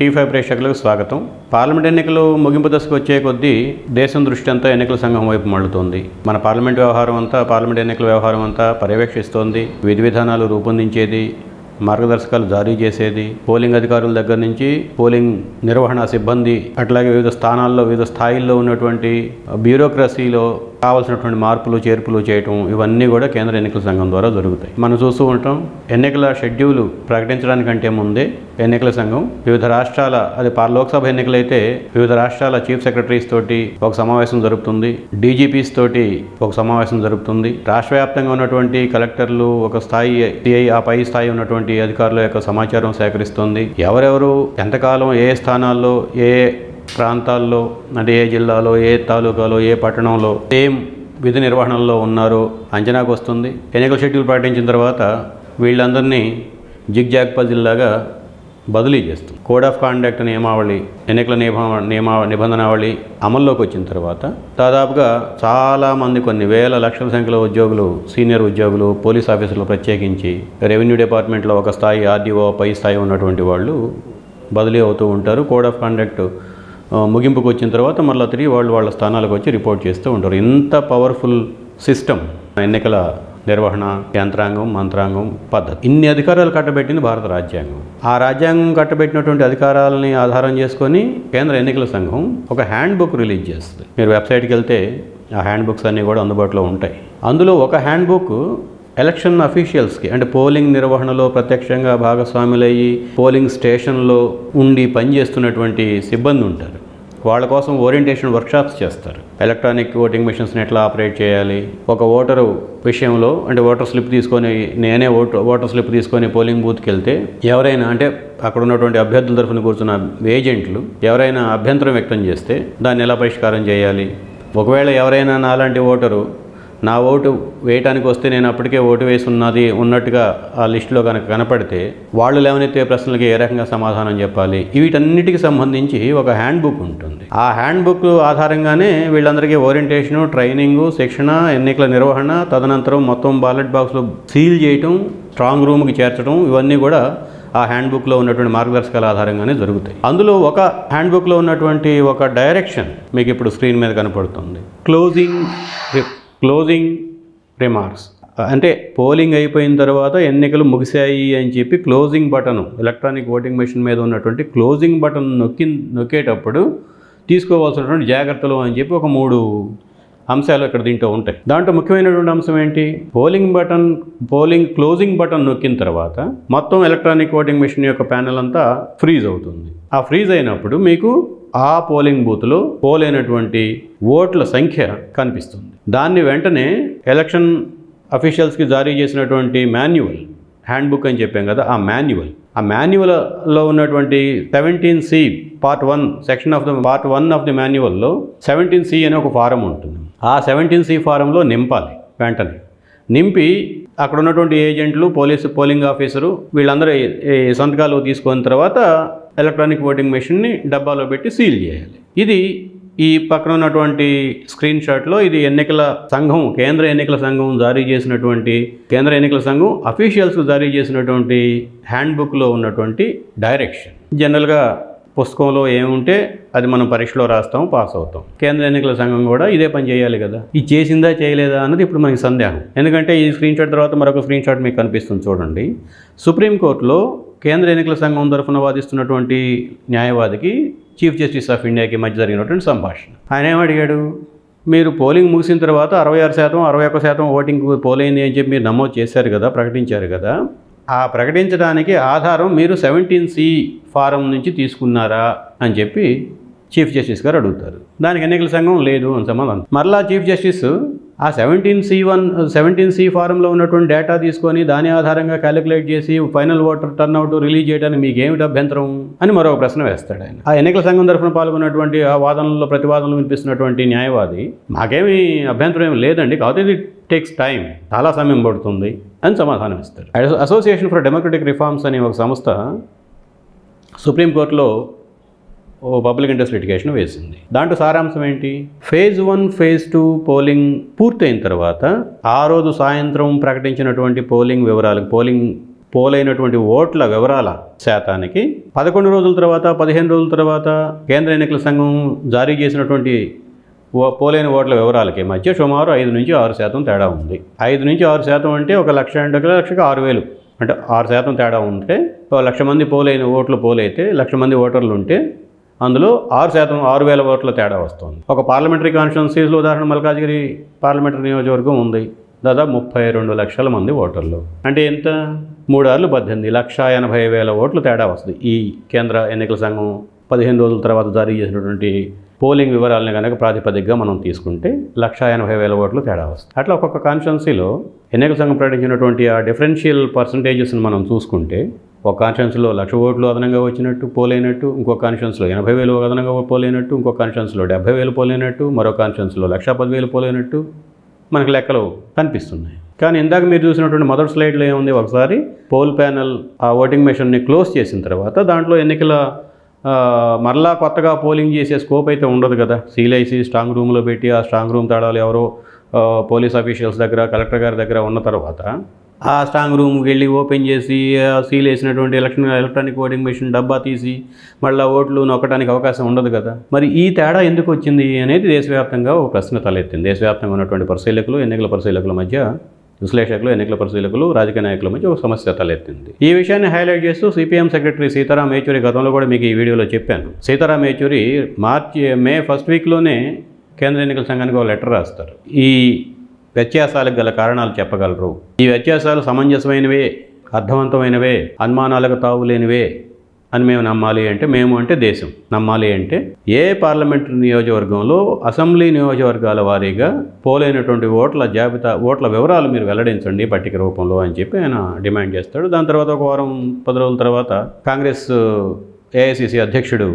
Tea five ప్రేక్షకులకు స్వాగతం. Parliament ఎన్నికలు ముగింపు దశకు వచ్చే కొద్దీ దేశం దృష్టి అంతా ఎన్నికల సంఘం వైపు మళ్ళుతోంది మన పార్లమెంట్ వ్యవహారం అంతా పార్లమెంట్ ఎన్నికల వ్యవహారం అంతా పర్యవేక్షిస్తోంది. విధి విధానాలు రూపొందించేది మార్గదర్శకాలు జారీ చేసేది పోలింగ్ అధికారుల దగ్గర నుంచి పోలింగ్ నిర్వహణ సిబ్బంది అట్లాగే వివిధ స్థానాల్లో వివిధ స్థాయిల్లో ఉన్నటువంటి బ్యూరోక్రసీలో కావాల్సినటువంటి మార్పులు చేర్పులు చేయటం ఇవన్నీ కూడా కేంద్ర ఎన్నికల సంఘం ద్వారా జరుగుతాయి. మనం చూస్తూ ఉంటాం ఎన్నికల షెడ్యూల్ ప్రకటించడానికంటే ముందే ఎన్నికల సంఘం వివిధ రాష్ట్రాల అది పార్ లోక్సభ ఎన్నికలైతే వివిధ రాష్ట్రాల చీఫ్ సెక్రటరీస్ తోటి ఒక సమావేశం జరుపుతుంది డీజీపీస్ తోటి ఒక సమావేశం జరుపుతుంది. రాష్ట్ర వ్యాప్తంగా ఉన్నటువంటి కలెక్టర్లు ఒక స్థాయి సిఐ ఆ పై స్థాయి ఉన్నటువంటి అధికారుల యొక్క సమాచారం సేకరిస్తుంది. ఎవరెవరు ఎంతకాలం ఏ స్థానాల్లో ఏ ప్రాంతాల్లో అంటే ఏ జిల్లాలో ఏ తాలూకాలో ఏ పట్టణంలో ఏం విధి నిర్వహణలో ఉన్నారో అంచనాకు వస్తుంది. ఎన్నికల షెడ్యూల్ ప్రకటించిన తర్వాత వీళ్ళందరినీ జిగ్జాగ్ పజిల్లాగా బదిలీ చేస్తుంది. కోడ్ ఆఫ్ కాండక్ట్ నియమావళి ఎన్నికల నియమ నియమ నిబంధనావళి అమల్లోకి వచ్చిన తర్వాత దాదాపుగా చాలామంది కొన్ని వేల లక్షల సంఖ్యలో ఉద్యోగులు సీనియర్ ఉద్యోగులు పోలీస్ ఆఫీసర్లు ప్రత్యేకించి రెవెన్యూ డిపార్ట్మెంట్లో ఒక స్థాయి ఆర్డీఓ పై స్థాయి ఉన్నటువంటి వాళ్ళు బదిలీ అవుతూ ఉంటారు. కోడ్ ఆఫ్ కాండక్ట్ ముగింపుకు వచ్చిన తర్వాత మళ్ళీ తిరిగి వాళ్ళు వాళ్ళ స్థానాలకు వచ్చి రిపోర్ట్ చేస్తూ ఉంటారు ఇంత పవర్ఫుల్ సిస్టమ్ ఎన్నికల నిర్వహణ యంత్రాంగం మంత్రాంగం పద్ధతి. ఇన్ని అధికారాలు కట్టబెట్టింది భారత రాజ్యాంగం. ఆ రాజ్యాంగం కట్టబెట్టినటువంటి అధికారాలని ఆధారం చేసుకొని కేంద్ర ఎన్నికల సంఘం ఒక హ్యాండ్ బుక్ రిలీజ్ చేస్తుంది. మీరు వెబ్సైట్కి వెళ్తే ఆ హ్యాండ్ బుక్స్ అన్నీ కూడా అందుబాటులో ఉంటాయి. అందులో ఒక హ్యాండ్ బుక్ ఎలక్షన్ అఫీషియల్స్కి అంటే పోలింగ్ నిర్వహణలో ప్రత్యక్షంగా భాగస్వాములయ్యి పోలింగ్ స్టేషన్లో ఉండి పనిచేస్తున్నటువంటి సిబ్బంది ఉంటారు. వాళ్ళ కోసం ఓరియంటేషన్ వర్క్షాప్స్ చేస్తారు. ఎలక్ట్రానిక్ ఓటింగ్ మిషన్స్ని ఎట్లా ఆపరేట్ చేయాలి? ఒక ఓటరు విషయంలో అంటే ఓటర్ స్లిప్ తీసుకొని నేనే ఓటు ఓటర్ స్లిప్ తీసుకొని పోలింగ్ బూత్కి వెళ్తే ఎవరైనా అంటే అక్కడ ఉన్నటువంటి అభ్యర్థుల తరఫున కూర్చున్న ఏజెంట్లు ఎవరైనా అభ్యంతరం వ్యక్తం చేస్తే దాన్ని ఎలా పరిష్కారం చేయాలి? ఒకవేళ ఎవరైనా నాలాంటి ఓటరు నా ఓటు వేయటానికి వస్తే నేను అప్పటికే ఓటు వేసి ఉన్నది ఉన్నట్టుగా ఆ లిస్టులో కనుక కనపడితే వాళ్ళు లేవనెత్తే ప్రశ్నలకి ఏ రకంగా సమాధానం చెప్పాలి? వీటన్నిటికి సంబంధించి ఒక హ్యాండ్ బుక్ ఉంటుంది. ఆ హ్యాండ్ బుక్ ఆధారంగానే వీళ్ళందరికీ ఓరియంటేషను ట్రైనింగు శిక్షణ ఎన్నికల నిర్వహణ తదనంతరం మొత్తం బాలెట్ బాక్స్లో సీల్ చేయటం స్ట్రాంగ్ రూమ్కి చేర్చడం ఇవన్నీ కూడా ఆ హ్యాండ్ బుక్లో ఉన్నటువంటి మార్గదర్శకాల ఆధారంగానే జరుగుతాయి. అందులో ఒక హ్యాండ్ బుక్లో ఉన్నటువంటి ఒక డైరెక్షన్ మీకు ఇప్పుడు స్క్రీన్ మీద కనపడుతుంది. క్లోజింగ్ క్లోజింగ్ రిమార్క్స్ అంటే పోలింగ్ అయిపోయిన తర్వాత ఎన్నికలు ముగిశాయి అని చెప్పి closing button electronic voting machine మీద ఉన్నటువంటి క్లోజింగ్ బటన్ నొక్కి నొక్కేటప్పుడు తీసుకోవాల్సినటువంటి జాగ్రత్తలు అని చెప్పి ఒక మూడు అంశాలు ఇక్కడ దీంట్లో ఉంటాయి. దాంట్లో ముఖ్యమైనటువంటి అంశం ఏంటి? Polling button polling closing button నొక్కిన తర్వాత మొత్తం ఎలక్ట్రానిక్ ఓటింగ్ మెషిన్ యొక్క ప్యానెల్ అంతా ఫ్రీజ్ అవుతుంది. ఆ ఫ్రీజ్ అయినప్పుడు మీకు ఆ పోలింగ్ బూత్లో పోలైనటువంటి ఓట్ల సంఖ్య కనిపిస్తుంది. దాన్ని వెంటనే ఎలక్షన్ అఫీషియల్స్కి జారీ చేసినటువంటి మాన్యువల్ హ్యాండ్బుక్ అని చెప్పాం కదా ఆ మాన్యువల్ ఆ మాన్యువల్లో ఉన్నటువంటి seventeen C part one section of the part one of the మాన్యువల్లో seventeen C అనే ఒక ఫారం ఉంటుంది. ఆ సెవెంటీన్ సి ఫారంలో నింపాలి వెంటనే. నింపి అక్కడ ఉన్నటువంటి ఏజెంట్లు పోలీసు పోలింగ్ ఆఫీసరు వీళ్ళందరూ ఈ సంతకాలు తీసుకున్న తర్వాత ఎలక్ట్రానిక్ ఓటింగ్ మెషిన్ని డబ్బాలో పెట్టి సీల్ చేయాలి. ఇది ఈ పక్కన ఉన్నటువంటి స్క్రీన్ షాట్లో ఇది ఎన్నికల సంఘం కేంద్ర ఎన్నికల సంఘం జారీ చేసినటువంటి కేంద్ర ఎన్నికల సంఘం అఫీషియల్స్ జారీ చేసినటువంటి హ్యాండ్బుక్లో ఉన్నటువంటి డైరెక్షన్. జనరల్గా పుస్తకంలో ఏముంటే అది మనం పరీక్షలో రాస్తాం పాస్ అవుతాం. కేంద్ర ఎన్నికల సంఘం కూడా ఇదే పని చేయాలి కదా. ఇది చేసిందా చేయలేదా అన్నది ఇప్పుడు మనకి సందేహం. ఎందుకంటే ఈ స్క్రీన్ షాట్ తర్వాత మరొక స్క్రీన్ షాట్ మీకు కనిపిస్తుంది చూడండి. సుప్రీంకోర్టులో కేంద్ర ఎన్నికల సంఘం తరఫున వాదిస్తున్నటువంటి న్యాయవాదికి చీఫ్ జస్టిస్ ఆఫ్ ఇండియాకి మధ్య జరిగినటువంటి సంభాషణ. ఆయన ఏమడిగాడు మీరు పోలింగ్ ముగిసిన తర్వాత అరవై ఆరు శాతం అరవై ఒక్క శాతం ఓటింగ్ పోలైంది అని చెప్పి మీరు నమోదు చేశారు కదా ప్రకటించారు కదా ఆ ప్రకటించడానికి ఆధారం మీరు సెవెంటీన్ సి ఫారం నుంచి తీసుకున్నారా అని చెప్పి చీఫ్ జస్టిస్ గారు అడుగుతారు. దానికి ఎన్నికల సంఘం లేదు అని సమాధానం. మరలా చీఫ్ జస్టిస్ ఆ seventeen C one seventeen C ఫారంలో ఉన్నటువంటి డేటా తీసుకొని దాని ఆధారంగా క్యాలిక్యులేట్ చేసి ఫైనల్ ఓటర్ టర్న్అవుట్ రిలీజ్ చేయడానికి మీకు ఏమిటి అభ్యంతరం అని మరో ప్రశ్న వేస్తాడు ఆయన. ఆ ఎన్నికల సంఘం తరఫున పాల్గొన్నటువంటి ఆ వాదనలో ప్రతివాదనలు వినిపిస్తున్నటువంటి న్యాయవాది మాకేమీ అభ్యంతరం ఏమి లేదండి కాకపోతే ఇది టేక్స్ టైం చాలా సమయం పడుతుంది అని సమాధానం ఇస్తారు అసోసియేషన్ ఫర్ డెమోక్రటిక్ రిఫార్మ్స్ అనే ఒక సంస్థ సుప్రీంకోర్టులో ఓ పబ్లిక్ ఇంట్రెస్ట్ లిటిగేషన్ వేసింది. దాంట్లో సారాంశం ఏంటి? Phase one phase two polling పూర్తయిన తర్వాత ఆ రోజు సాయంత్రం ప్రకటించినటువంటి పోలింగ్ వివరాలు పోలింగ్ పోలైనటువంటి ఓట్ల వివరాల శాతానికి పదకొండు రోజుల తర్వాత పదిహేను రోజుల తర్వాత కేంద్ర ఎన్నికల సంఘం జారీ చేసినటువంటి ఓ- పోలైన ఓట్ల వివరాలకి మధ్య సుమారు ఐదు నుంచి ఆరు శాతం తేడా ఉంది. ఐదు నుంచి ఆరు శాతం అంటే ఒక లక్ష అంటే ఒక లక్షకు ఆరు వేలు. అంటే ఆరు శాతం తేడా ఉంటే ఒక లక్ష మంది పోలైన ఓట్లు పోలైతే లక్ష మంది ఓటర్లు ఉంటే అందులో ఆరు శాతం ఆరు వేల ఓట్ల తేడా వస్తుంది. ఒక పార్లమెంటరీ కాన్స్టిట్యున్సీస్లో ఉదాహరణ మల్కాజ్గిరి పార్లమెంటరీ నియోజకవర్గం ఉంది. దాదాపు ముప్పై రెండు లక్షల మంది ఓటర్లు. అంటే ఎంత? మూడార్లు పద్దెనిమిది లక్ష ఎనభై వేల ఓట్లు తేడా వస్తుంది. ఈ కేంద్ర ఎన్నికల సంఘం పదిహేను రోజుల తర్వాత జారీ చేసినటువంటి పోలింగ్ వివరాలను కనుక ప్రాతిపదికగా మనం తీసుకుంటే లక్ష ఎనభై వేల ఓట్లు తేడా వస్తుంది. అట్లా ఒక్కొక్క కాన్స్టిట్యున్సీలో ఎన్నికల సంఘం ప్రకటించినటువంటి ఆ డిఫరెన్షియల్ పర్సంటేజెస్ని మనం చూసుకుంటే ఒక కాన్స్టిట్యున్సీలో లక్ష ఓట్లు అదనంగా వచ్చినట్టు పోలైనట్టు ఇంకో కాన్స్టిట్యున్సీలో ఎనభై వేలు అదనంగా పోలైనట్టు ఇంకో కాన్స్టిట్యున్సీలో డెబ్బై వేలు పోలైనట్టు మరో కాన్స్టిట్యున్సీలో లక్ష పదివేలు పోలైనట్టు మనకు లెక్కలు కనిపిస్తున్నాయి. కానీ ఇందాక మీరు చూసినటువంటి మొదటి స్లైడ్లో ఏముంది? ఒకసారి పోల్ ప్యానెల్ ఆ ఓటింగ్ మెషిన్ని క్లోజ్ చేసిన తర్వాత దాంట్లో ఎన్నికల మరలా కొత్తగా పోలింగ్ చేసే స్కోప్ అయితే ఉండదు కదా. సీలైసి స్ట్రాంగ్ రూమ్లో పెట్టి ఆ స్ట్రాంగ్ రూమ్ తాళాలు ఎవరో పోలీస్ అఫీషియల్స్ దగ్గర కలెక్టర్ గారి దగ్గర ఉన్న తర్వాత ఆ స్ట్రాంగ్ రూమ్కి వెళ్ళి ఓపెన్ చేసి ఆ సీల్ వేసినటువంటి ఎలక్షన్ ఎలక్ట్రానిక్ ఓటింగ్ మెషిన్ డబ్బా తీసి మళ్ళీ ఓట్లు నొక్కడానికి అవకాశం ఉండదు కదా. మరి ఈ తేడా ఎందుకు వచ్చింది అనేది దేశవ్యాప్తంగా ఒక ప్రశ్న తలెత్తింది. దేశవ్యాప్తంగా ఉన్నటువంటి పరిశీలకులు ఎన్నికల పరిశీలకుల మధ్య విశ్లేషకులు ఎన్నికల పరిశీలకులు రాజకీయ నాయకుల మధ్య ఒక సమస్య తలెత్తింది. ఈ విషయాన్ని హైలైట్ చేస్తూ సిపిఎం సెక్రటరీ సీతారాం యేచూరి గతంలో కూడా మీకు ఈ వీడియోలో చెప్పాను. Sitaram Yechury March May first వీక్లోనే కేంద్ర ఎన్నికల సంఘానికి ఒక లెటర్ రాస్తారు. ఈ వ్యత్యాసాలకు గల కారణాలు చెప్పగలరు. ఈ వ్యత్యాసాలు సమంజసమైనవే అర్థవంతమైనవే అనుమానాలకు తావులేనివే అని మేము నమ్మాలి అంటే మేము అంటే దేశం. నమ్మాలి అంటే ఏ పార్లమెంటు నియోజకవర్గంలో అసెంబ్లీ నియోజకవర్గాల వారీగా పోలైనటువంటి ఓట్ల జాబితా ఓట్ల వివరాలు మీరు వెల్లడించండి పట్టిక రూపంలో అని చెప్పి ఆయన డిమాండ్ చేస్తాడు. దాని తర్వాత ఒక వారం పది రోజుల తర్వాత కాంగ్రెస్ ఏఐసిసి అధ్యక్షుడు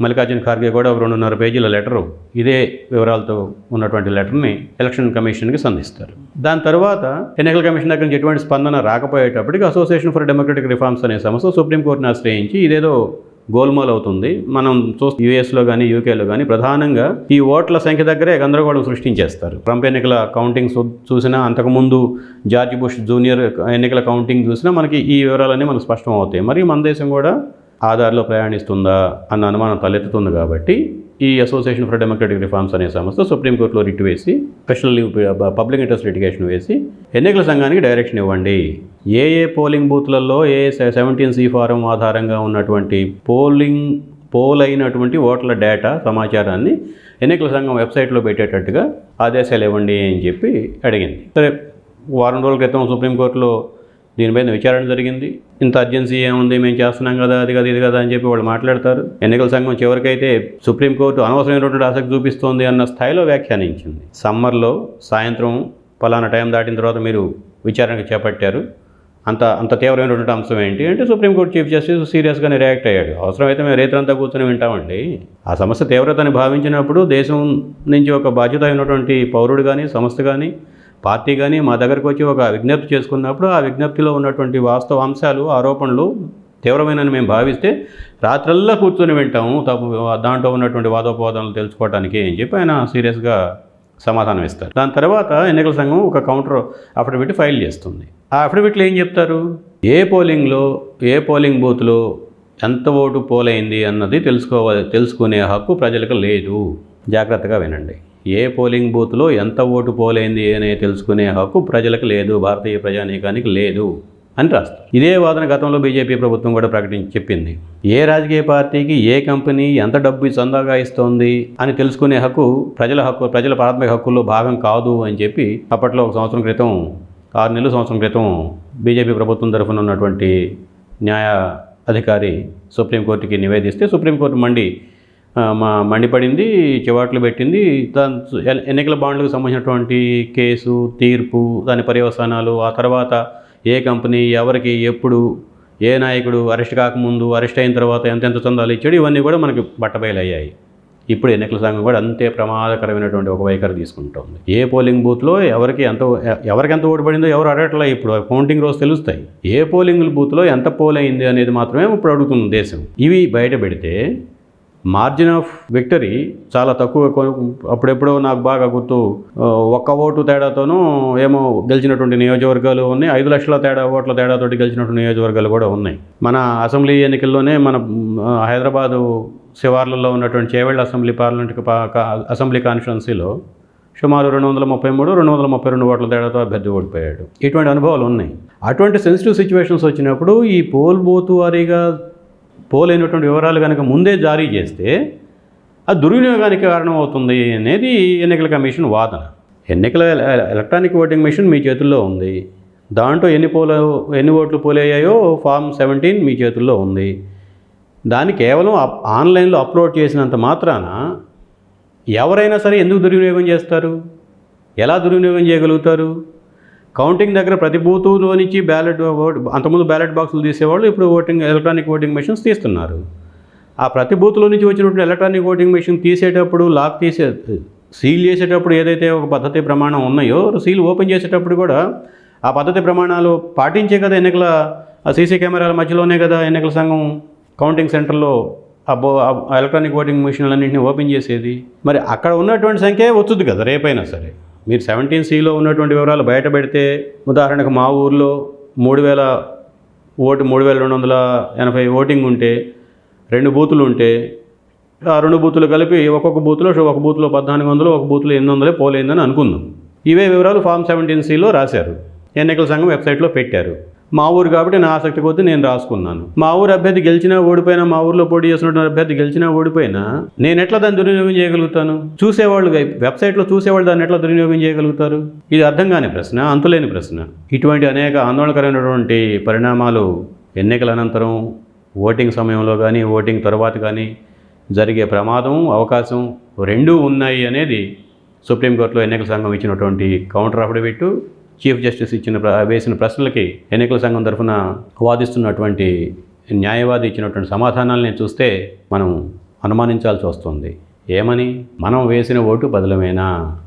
మల్లికార్జున ఖార్గే కూడా రెండున్నర పేజీల లెటరు ఇదే వివరాలతో ఉన్నటువంటి లెటర్ని ఎలక్షన్ కమిషన్కి సంధిస్తారు. దాని తర్వాత ఎన్నికల కమిషన్ దగ్గర నుంచి ఎటువంటి స్పందన రాకపోయేటప్పటికి అసోసియేషన్ ఫర్ డెమోక్రటిక్ రిఫార్మ్స్ అనే సంస్థ సుప్రీంకోర్టుని ఆశ్రయించి ఇదేదో గోల్మాల్ అవుతుంది. మనం చూస్తే యూఎస్లో కానీ యూకేలో కానీ ప్రధానంగా ఈ ఓట్ల సంఖ్య దగ్గరే గందరగోళం సృష్టించేస్తారు. ట్రంప్ ఎన్నికల కౌంటింగ్ చూ- చూసినా అంతకుముందు జార్జ్ బుష్ జూనియర్ ఎన్నికల కౌంటింగ్ చూసినా మనకి ఈ వివరాలన్నీ మనకు స్పష్టం అవుతాయి మరి మన దేశం కూడా ఆధార్లో ప్రయాణిస్తుందా అన్న అనుమానం తలెత్తుతుంది కాబట్టి ఈ అసోసియేషన్ ఫర్ డెమోక్రటిక్ రిఫార్మ్స్ అనే సంస్థ సుప్రీంకోర్టులో రిట్ వేసి special leave public interest litigation వేసి ఎన్నికల సంఘానికి డైరెక్షన్ ఇవ్వండి. ఏ ఏ పోలింగ్ బూత్లలో ఏ సెవెంటీన్ సి ఫారం ఆధారంగా ఉన్నటువంటి పోలింగ్ పోల్ అయినటువంటి ఓట్ల డేటా సమాచారాన్ని ఎన్నికల సంఘం వెబ్సైట్లో పెట్టేటట్టుగా ఆదేశాలు ఇవ్వండి అని చెప్పి అడిగింది. సరే వారం రోజుల క్రితం సుప్రీంకోర్టులో దీనిపైన విచారణ జరిగింది. ఇంత అర్జెన్సీ ఏముంది? మేము చేస్తున్నాం కదా అది కదా ఇది కదా అని చెప్పి వాళ్ళు మాట్లాడతారు. ఎన్నికల సంఘం చివరికైతే సుప్రీంకోర్టు అనవసరమైనటువంటి ఆసక్తి చూపిస్తోంది అన్న స్థాయిలో వ్యాఖ్యానించింది. సమ్మర్లో సాయంత్రం పలానా టైం దాటిన తర్వాత మీరు విచారణకు చేపట్టారు. అంత అంత తీవ్రమైనటువంటి అంశం ఏంటి అంటే సుప్రీంకోర్టు చీఫ్ జస్టిస్ సీరియస్గానే రియాక్ట్ అయ్యాడు. అవసరమైతే మేము రైతులంతా కూర్చొని వింటామండి. ఆ సమస్య తీవ్రతని భావించినప్పుడు దేశం నుంచి ఒక బాధ్యత అయినటువంటి పౌరుడు కానీ సంస్థ కానీ పార్టీ కానీ మా దగ్గరకు వచ్చి ఒక విజ్ఞప్తి చేసుకున్నప్పుడు ఆ విజ్ఞప్తిలో ఉన్నటువంటి వాస్తవ అంశాలు ఆరోపణలు తీవ్రమైనని మేము భావిస్తే రాత్రల్లా కూర్చొని వింటాము. తప్పు దాంట్లో ఉన్నటువంటి వాదోపవాదాలు తెలుసుకోవడానికి అని చెప్పి ఆయన సీరియస్గా సమాధానం ఇస్తారు. దాని తర్వాత ఎన్నికల సంఘం ఒక కౌంటర్ అఫిడవిట్ ఫైల్ చేస్తుంది. ఆ అఫిడవిట్లు ఏం చెప్తారు? ఏ పోలింగ్లో ఏ పోలింగ్ బూత్లో ఎంత ఓటు పోలైంది అన్నది తెలుసుకోవాలి తెలుసుకునే హక్కు ప్రజలకు లేదు. జాగ్రత్తగా వినండి. ఏ పోలింగ్ బూత్లో ఎంత ఓటు పోలైంది అనే తెలుసుకునే హక్కు ప్రజలకు లేదు భారతీయ ప్రజానీకానికి లేదు అని రాస్తారు ఇదే వాదన గతంలో బీజేపీ ప్రభుత్వం కూడా ప్రకటించి చెప్పింది. ఏ రాజకీయ పార్టీకి ఏ కంపెనీ ఎంత డబ్బు చందాగా ఇస్తోంది అని తెలుసుకునే హక్కు ప్రజల హక్కు ప్రజల ప్రాథమిక హక్కుల్లో భాగం కాదు అని చెప్పి అప్పట్లో ఒక సంవత్సరం క్రితం ఆరు నెలల సంవత్సరం క్రితం బీజేపీ ప్రభుత్వం తరఫున ఉన్నటువంటి న్యాయ అధికారి సుప్రీంకోర్టుకి నివేదిస్తే సుప్రీంకోర్టు మండి మా మండిపడింది చివాట్లు పెట్టింది. దాని ఎన్నికల బాండ్లకు సంబంధించినటువంటి కేసు తీర్పు దాని పర్యవసానాలు ఆ తర్వాత ఏ కంపెనీ ఎవరికి ఎప్పుడు ఏ నాయకుడు అరెస్ట్ కాకముందు అరెస్ట్ అయిన తర్వాత ఎంతెంత చందాలు ఇచ్చాడు ఇవన్నీ కూడా మనకి బట్టబయలయ్యాయి. ఇప్పుడు ఎన్నికల సంఘం కూడా అంతే ప్రమాదకరమైనటువంటి ఒక వైఖరి తీసుకుంటుంది. ఏ పోలింగ్ బూత్లో ఎవరికి ఎంత ఎవరికి ఎంత ఓటు పడిందో ఎవరు అడగట్లే ఇప్పుడు కౌంటింగ్ రోజు తెలుస్తాయి. ఏ పోలింగ్ బూత్లో ఎంత పోల్ అయింది అనేది మాత్రమే ఇప్పుడు అడుగుతుంది దేశం. ఇవి బయట పెడితే మార్జిన్ ఆఫ్ విక్టరీ చాలా తక్కువ అప్పుడెప్పుడో నాకు బాగా గుర్తు ఒక్క ఓటు తేడాతోనూ ఏమో గెలిచినటువంటి నియోజకవర్గాలు ఉన్నాయి. ఐదు లక్షల తేడా ఓట్ల తేడాతోటి గెలిచినటువంటి నియోజకవర్గాలు కూడా ఉన్నాయి. మన అసెంబ్లీ ఎన్నికల్లోనే మన హైదరాబాదు శివార్లలో ఉన్నటువంటి చేవెళ్ళ అసెంబ్లీ పార్లమెంట్ అసెంబ్లీ కాన్స్టిట్యున్సీలో సుమారు రెండు వందల ముప్పై మూడు రెండు వందల ముప్పై రెండు ఓట్ల తేడాతో అభ్యర్థి ఓడిపోయాడు. ఇటువంటి అనుభవాలు ఉన్నాయి. అటువంటి సెన్సిటివ్ సిచ్యువేషన్స్ వచ్చినప్పుడు ఈ పోల్ బూత్ వారీగా పోలేనటువంటి వివరాలు కనుక ముందే జారీ చేస్తే అది దుర్వినియోగానికి కారణం అవుతుంది అనేది ఎన్నికల కమిషన్ వాదన. ఎన్నికల ఎలక్ట్రానిక్ ఓటింగ్ మిషన్ మీ చేతుల్లో ఉంది. దాంట్లో ఎన్ని పోల ఎన్ని ఓట్లు పోలయ్యాయో ఫామ్ సెవెంటీన్ మీ చేతుల్లో ఉంది. దాన్ని కేవలం అప్- ఆన్లైన్లో అప్లోడ్ చేసినంత మాత్రాన ఎవరైనా సరే ఎందుకు దుర్వినియోగం చేస్తారు? ఎలా దుర్వినియోగం చేయగలుగుతారు? కౌంటింగ్ దగ్గర ప్రతి బూతులో నుంచి బ్యాలెట్ అంతకుముందు బ్యాలెట్ బాక్సులు తీసేవాళ్ళు ఇప్పుడు ఓటింగ్ ఎలక్ట్రానిక్ ఓటింగ్ మెషిన్స్ తీస్తున్నారు. ఆ ప్రతి బూత్లో నుంచి వచ్చినటువంటి ఎలక్ట్రానిక్ ఓటింగ్ మెషిన్ తీసేటప్పుడు లాక్ తీసే సీల్ చేసేటప్పుడు ఏదైతే ఒక పద్ధతి ప్రమాణం ఉన్నాయో సీల్ ఓపెన్ చేసేటప్పుడు కూడా ఆ పద్ధతి ప్రమాణాలు పాటించే కదా ఎన్నికల ఆ సీసీ కెమెరాల మధ్యలోనే కదా ఎన్నికల సంఘం కౌంటింగ్ సెంటర్లో ఆ బో ఎలక్ట్రానిక్ ఓటింగ్ మిషన్లన్నింటినీ ఓపెన్ చేసేది. మరి అక్కడ ఉన్నటువంటి సంఖ్య వచ్చుద్ది కదా రేపైనా సరే. మీరు సెవెంటీన్ సిలో ఉన్నటువంటి వివరాలు బయట పెడితే ఉదాహరణకు మా ఊర్లో మూడు వేల ఓటు మూడు వేల రెండు వందల ఎనభై ఓటింగ్ ఉంటే రెండు బూతులు ఉంటే ఆ రెండు బూతులు కలిపి ఒక్కొక్క బూత్లో ఒక బూత్లో పద్నాలుగు వందలు ఒక బూత్లో ఎనిమిది వందలే పోలేందని అనుకుందాం. ఇవే వివరాలు ఫామ్ సెవెంటీన్ సిలో రాశారు. ఎన్నికల సంఘం వెబ్సైట్లో పెట్టారు. మా ఊరు కాబట్టి నా ఆసక్తి కొద్దీ నేను రాసుకున్నాను. మా ఊరు అభ్యర్థి గెలిచినా ఓడిపోయినా మా ఊర్లో పోటీ చేస్తున్న అభ్యర్థి గెలిచినా ఓడిపోయినా నేను ఎట్లా దాన్ని దుర్వినియోగం చేయగలుగుతాను? చూసేవాళ్ళు వెబ్సైట్లో చూసేవాళ్ళు దాన్ని ఎట్లా దుర్వినియోగం చేయగలుగుతారు? ఇది అర్థం కాని ప్రశ్న అంతులేని ప్రశ్న. ఇటువంటి అనేక ఆందోళనకరమైనటువంటి పరిణామాలు ఎన్నికల అనంతరం ఓటింగ్ సమయంలో కానీ ఓటింగ్ తర్వాత కానీ జరిగే ప్రమాదం అవకాశం రెండూ ఉన్నాయి అనేది సుప్రీంకోర్టులో ఎన్నికల సంఘం ఇచ్చినటువంటి కౌంటర్ అఫిడవిట్. చీఫ్ జస్టిస్ ఇచ్చిన వేసిన ప్రశ్నలకి ఎన్నికల సంఘం తరఫున వాదిస్తున్నటువంటి న్యాయవాది ఇచ్చినటువంటి సమాధానాలని చూస్తే మనం అనుమానించాల్సి వస్తుంది. ఏమని? మనం వేసిన ఓటు బదులమేనా?